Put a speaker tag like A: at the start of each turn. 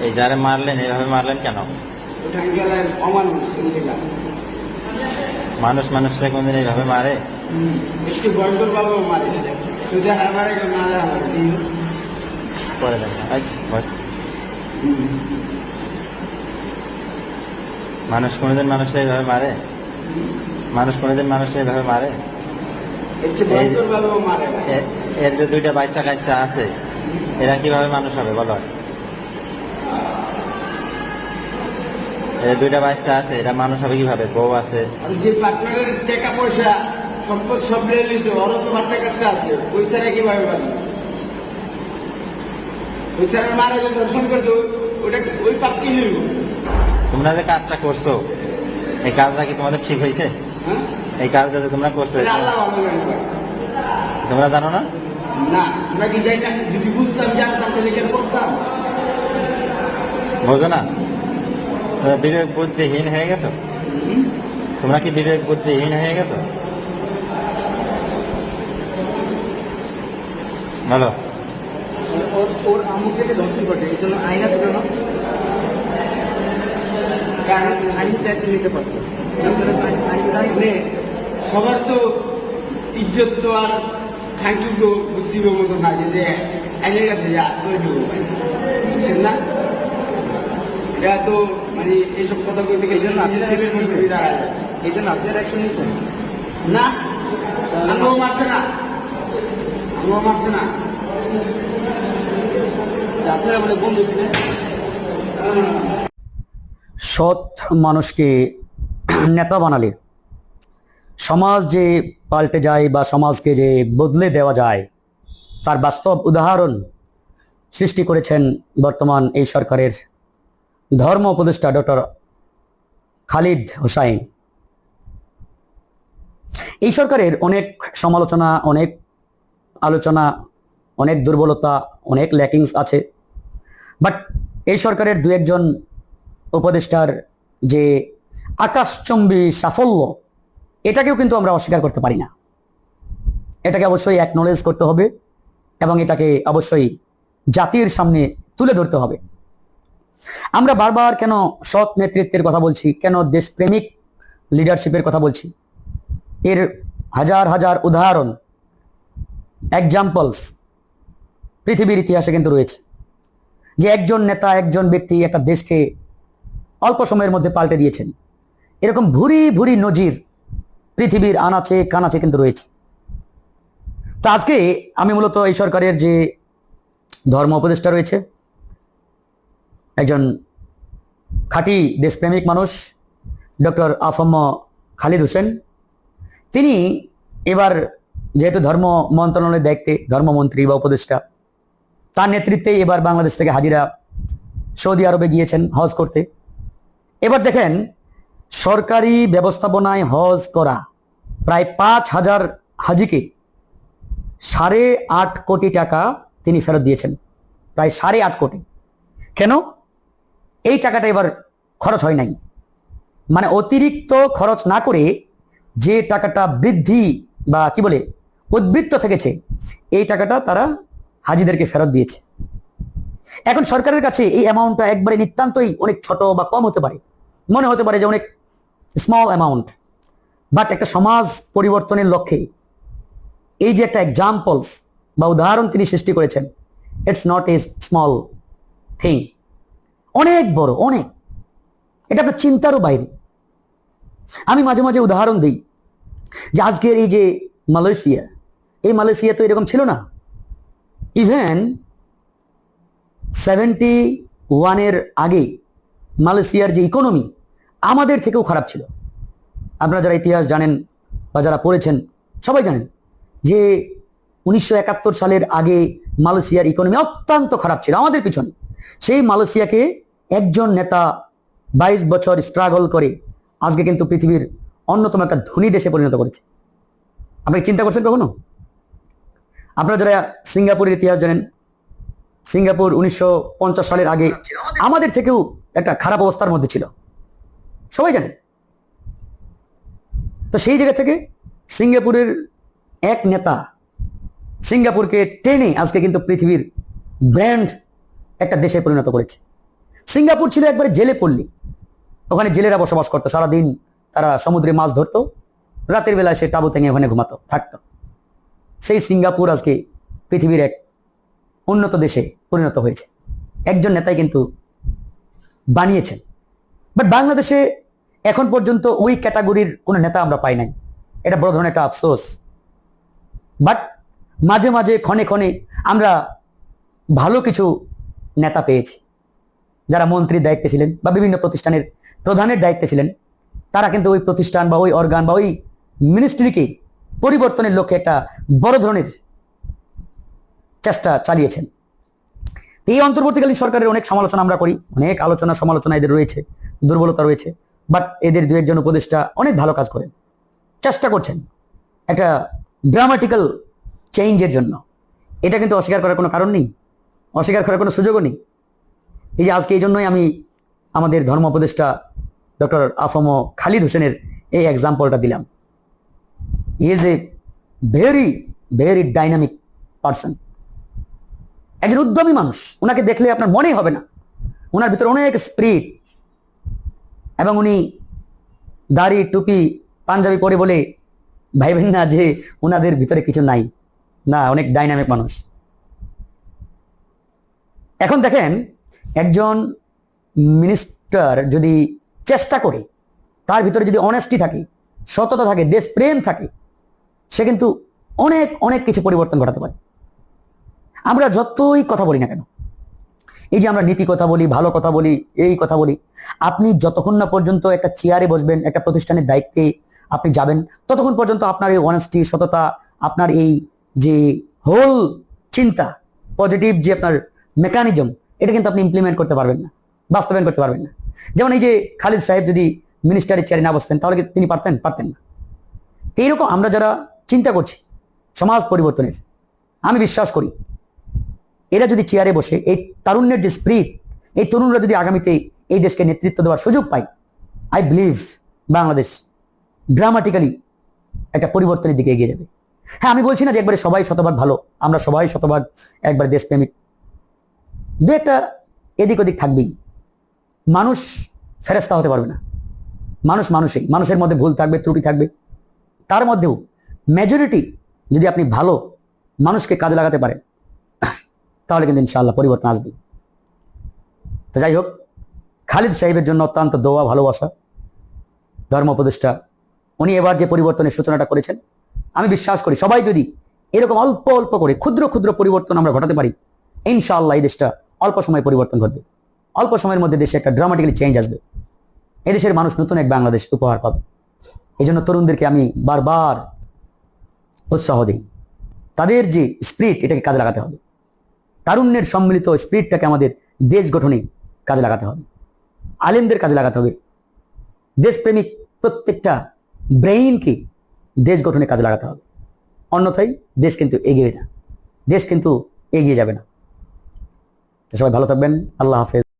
A: এই যারে মারলেন এইভাবে মারলেন কেন? মানুষ মানুষকে কোনদিন এইভাবে মারে? ভয়। মানুষ কোনোদিন মানুষকে এইভাবে মারে? মানুষ কোনোদিন মানুষকে এইভাবে মারে
B: একটু ভয়ঙ্কর ভাবে মারে
A: এ- এর যে দুইটা বাচ্চা কাচ্চা আছে এরা কীভাবে মানুষ হবে বলো? এর দুইটা বাচ্চা আছে এরা মানুষ হবে কীভাবে? বউ আছে।
B: যে পার্টনারের টাকা পয়সা সম্পদ সব নিয়ে নিছে ওরও তো বাচ্চা কাচ্চা আছে ওই ছাড়া কীভাবে পারবে ওই ছাড়া মারা যে দর্শন করছে ওটা ওই পাপ কি
A: তোমরা যে কাজটা করছ এই কাজটা কি তোমাদের ঠিক হয়েছে?
B: হ্যাঁ?
A: এই কাজটা যে তোমরা করছ
B: ভালো।
A: তোমরা জানো না? বোঝো না? বিবেক বুদ্ধিহীন হয়ে গেছো? তোমরা কি বিবেক বুদ্ধিহীন হয়ে গেছো? বলো।
B: ওর আমুকটাকে দর্শন করছে এই জন্য আইনা ছিল না? কারণ আইন ট্যাক্স নিতে পারতো। সবার তো ইজ্জত তো আর খাঙ্কি বুঝিব মতো না যে আইনের কাছে যে আশ্রয় ভাই। বুঝছেন না? এটা তো মানে এইসব কথা বলতে গেলে দাঁড়ায় এই জন্য আপনার অ্যাকশন নিচ্ছেন না আমিও মারছে না। আমিও মারছে না। আপনারা বলে বন্ধু ছিলেন
C: সৎ মানুষকে নেতা বানালে সমাজ যে পাল্টে যায় বা সমাজকে যে বদলে দেওয়া যায়, তার বাস্তব উদাহরণ সৃষ্টি করেছেন বর্তমান এই সরকারের ধর্ম উপদেষ্টা ডক্টর খালিদ হোসাইন। এই সরকারের অনেক সমালোচনা, অনেক আলোচনা, অনেক দুর্বলতা, অনেক ল্যাকিংস আছে। বাট এই সরকারের দু একজন উপদেষ্টার যে আকাশচম্বী সাফল্য এটাকেও কিন্তু আমরা অস্বীকার করতে পারি না। এটাকে অবশ্যই অ্যাকনোলেজ করতে হবে এবং এটাকে অবশ্যই জাতির সামনে তুলে ধরতে হবে। আমরা বারবার কেন সৎ নেতৃত্বের কথা বলছি, কেন দেশপ্রেমিক লিডারশিপের কথা বলছি? এর হাজার হাজার উদাহরণ এক্সাম্পলস পৃথিবীর ইতিহাসে কিন্তু রয়েছে। যে একজন নেতা, একজন ব্যক্তি একটা দেশকে অল্প সময়ের মধ্যে পাল্টে দিয়েছেন। এরকম ভুরি ভুরি নজির পৃথিবীর আনাচে কানাচে কিন্তু রয়েছে। তো আজকে আমি মূলত এই সরকারের যে ধর্ম উপদেষ্টা রয়েছে, একজন খাঁটি দেশপ্রেমিক মানুষ, ডক্টর আফম খালিদ হোসেন। তিনি এবার যেহেতু ধর্ম মন্ত্রণালয়ের দায়িত্বে, ধর্মমন্ত্রী বা উপদেষ্টা, তার নেতৃত্বে এবার বাংলাদেশ থেকে হাজিরা সৌদি আরবে গিয়েছেন হজ করতে। এবার দেখেন, সরকারি ব্যবস্থাপনায় হজ করা প্রায় পাঁচ হাজার হাজিকে সাড়ে আট কোটি টাকা তিনি ফেরত দিয়েছেন। প্রায় সাড়ে আট কোটি। কেন? এই টাকাটা এবার খরচ হয় নাই। মানে অতিরিক্ত খরচ না করে যে টাকাটা বৃদ্ধি বা কি বলে উদ্বৃত্ত থেকেছে, এই টাকাটা তারা হাজিদেরকে ফেরত দিয়েছে। এখন সরকারের কাছে এই অ্যামাউন্টটা একবারে নিতান্তই অনেক ছোট বা কম হতে পারে। মনে হতে পারে যে অনেক স্মল অ্যামাউন্ট বাট একটা সমাজ পরিবর্তনের লক্ষ্যে, এই যে একটা এক্সাম্পলস বা উদাহরণ তিনি সৃষ্টি করেছেন it's not a small thing অনেক বড়, অনেক। এটা আপনার চিন্তারও বাইরে। আমি মাঝে মাঝে উদাহরণ দিই যে আজকের এই যে মালয়েশিয়া, এই মালয়েশিয়া তো এরকম ছিল না। ইভেন সেভেন্টি ওয়ানের আগে মালয়েশিয়ার যে ইকোনমি আমাদের থেকেও খারাপ ছিল। আপনারা যারা ইতিহাস জানেন বা যারা পড়েছেন, সবাই জানেন যে উনিশশো একাত্তর সালের আগে মালয়েশিয়ার ইকোনমি অত্যন্ত খারাপ ছিল, আমাদের পিছনে। সেই মালয়েশিয়াকে একজন নেতা বাইশ বছর স্ট্রাগল করে আজকে কিন্তু পৃথিবীর অন্যতম একটা ধনী দেশে পরিণত করেছে। আপনি চিন্তা করছেন কখনো? আপনারা যারা সিঙ্গাপুরের ইতিহাস জানেন, সিঙ্গাপুর উনিশশো পঞ্চাশ সালের আগে আমাদের থেকেও একটা খারাপ অবস্থার মধ্যে ছিল। সবাই জানেন। তো সেই জায়গা থেকে সিঙ্গাপুরের এক নেতা সিঙ্গাপুরকে টেনে আজকে কিন্তু পৃথিবীর ব্র্যান্ড একটা দেশে পরিণত করেছে। সিঙ্গাপুর ছিল একবারে জেলে পল্লী। ওখানে জেলেরা বসবাস করতো, সারাদিন তারা সমুদ্রে মাছ ধরতো, রাতের বেলায় সে টাবু থেকে ওখানে ঘুমাতো, থাকতো। সেই সিঙ্গাপুর আজকে পৃথিবীর এক উন্নত দেশে পরিণত হয়েছে। একজন নেতাই কিন্তু বানিয়েছেন। বাট বাংলাদেশে এখন পর্যন্ত ওই ক্যাটাগরির কোনো নেতা আমরা পাই নাই। এটা বড় ধরনের একটা আফসোস। বাট মাঝে মাঝে, ক্ষণে ক্ষণে আমরা ভালো কিছু নেতা পেয়েছি। যারা মন্ত্রীর দায়িত্বে ছিলেন বা বিভিন্ন প্রতিষ্ঠানের প্রধানের দায়িত্বে ছিলেন, তারা কিন্তু ওই প্রতিষ্ঠান বা ওই অর্গান বা ওই মিনিস্ট্রিকে পরিবর্তনের লক্ষ্যে একটা বড় ধরনের চেষ্টা চালিয়েছেন। এই অন্তর্বর্তীকালীন সরকারের অনেক সমালোচনা আমরা করি, অনেক আলোচনা সমালোচনা এদের রয়েছে, দুর্বলতা রয়েছে। বাট এদের দু একজন উপদেষ্টা অনেক ভালো কাজ করেন। চেষ্টা করছেন একটা ড্রামাটিক্যাল চেঞ্জের জন্য। এটা কিন্তু অস্বীকার করার কোনো কারণ নেই, অস্বীকার করার কোনো সুযোগও নেই। এই যে আজকে এই জন্যই আমি আমাদের ধর্ম উপদেষ্টা ডক্টর আফম খালিদ হোসেনের এই এক্সাম্পলটা দিলাম। Is a very very dynamic person একজন উদ্যমী মানুষ। ওনাকে দেখলে আপনার মনেই হবে না। ওনার ভিতরে অনেক স্পিরিট এবং উনি দাড়ি, টুপি, পাঞ্জাবি পরে বলে ভাইবেন না যে ওনাদের ভিতরে কিছু নাই। না, অনেক ডাইনামিক মানুষ। এখন দেখেন, একজন মিনিস্টার যদি চেষ্টা করে, তার ভিতরে যদি অনেস্টি থাকে, সততা থাকে, দেশপ্রেম থাকে, সে কিন্তু অনেক অনেক কিছু পরিবর্তন ঘটাতে পারে। আমরা যতই কথা বলি না কেন এই যে আমরা নীতি কথা বলি, ভালো কথা বলি, এই কথা বলি, আপনি যতক্ষণ না পর্যন্ত একটা চেয়ারে বসবেন, একটা প্রতিষ্ঠানের দায়িত্বে আপনি যাবেন, ততক্ষণ পর্যন্ত আপনার এই অনেস্টি সততা, আপনার এই যে হোল চিন্তা পজিটিভ যে আপনার মেকানিজম এটা কিন্তু আপনি ইমপ্লিমেন্ট করতে পারবেন না, বাস্তবায়ন করতে পারবেন না। যেমন এই যে খালিদ সাহেব যদি মিনিস্টারের চেয়ারে না বসতেন, তাহলে তিনি পারতেন? পারতেন না। এইরকম আমরা যারা চিন্তা করছি, সমাজ পরিবর্তনের, আমি বিশ্বাস করি এরা যদি চেয়ারে বসে, এই তারুণ্যের যে স্প্রিট এই তরুণরা যদি আগামীতে এই দেশকে নেতৃত্ব দেওয়ার সুযোগ পায় আই বিলিভ বাংলাদেশ ড্রামাটিক্যালি একটা পরিবর্তনের দিকে এগিয়ে যাবে। হ্যাঁ আমি বলছি না যে একবারে সবাই শতভাগ ভালো, আমরা সবাই শতভাগ একবার দেশপ্রেমিক। দু একটা এদিক ওদিক থাকবেই। মানুষ ফেরেস্তা হতে পারবে না। মানুষ মানুষই। মানুষের মধ্যে ভুল থাকবে, ত্রুটি থাকবে। তার মধ্যেও মেজরিটি যদি আপনি ভালো মানুষকে কাজে লাগাতে পারেন তাহলে কিন্তু ইনশাআল্লাহ পরিবর্তন আসবে। তো যাই হোক, খালিদ সাহেবের জন্য অত্যন্ত দোয়া, ভালোবাসা, ধর্ম উপদেষ্টা উনি এবার যে পরিবর্তনের সূচনাটা করেছেন, আমি বিশ্বাস করি সবাই যদি এরকম অল্প অল্প করে, ক্ষুদ্র ক্ষুদ্র পরিবর্তন আমরা ঘটাতে পারি, ইনশাআল্লাহ এই দেশটা অল্প সময় পরিবর্তন ঘটবে। অল্প সময়ের মধ্যে দেশে একটা ড্রামাটিক্যালি চেঞ্জ আসবে। এদেশের মানুষ নতুন এক বাংলাদেশ উপহার পাবে। এই জন্য তরুণদেরকে আমি বারবার উৎসাহ দিই। তাদের যে স্পিরিট এটাকে কাজে লাগাতে হবে। তারুণ্যের সম্মিলিত স্পিরিটটাকে আমাদের দেশ গঠনে কাজে লাগাতে হবে। আলেমদের কাজে লাগাতে হবে। দেশপ্রেমিক প্রত্যেকটা ব্রেইনকে দেশ গঠনে কাজে লাগাতে হবে। অন্যথায় দেশ কিন্তু এগিয়ে না। দেশ কিন্তু এগিয়ে যাবে না। সবাই ভালো থাকবেন। আল্লাহ হাফেজ।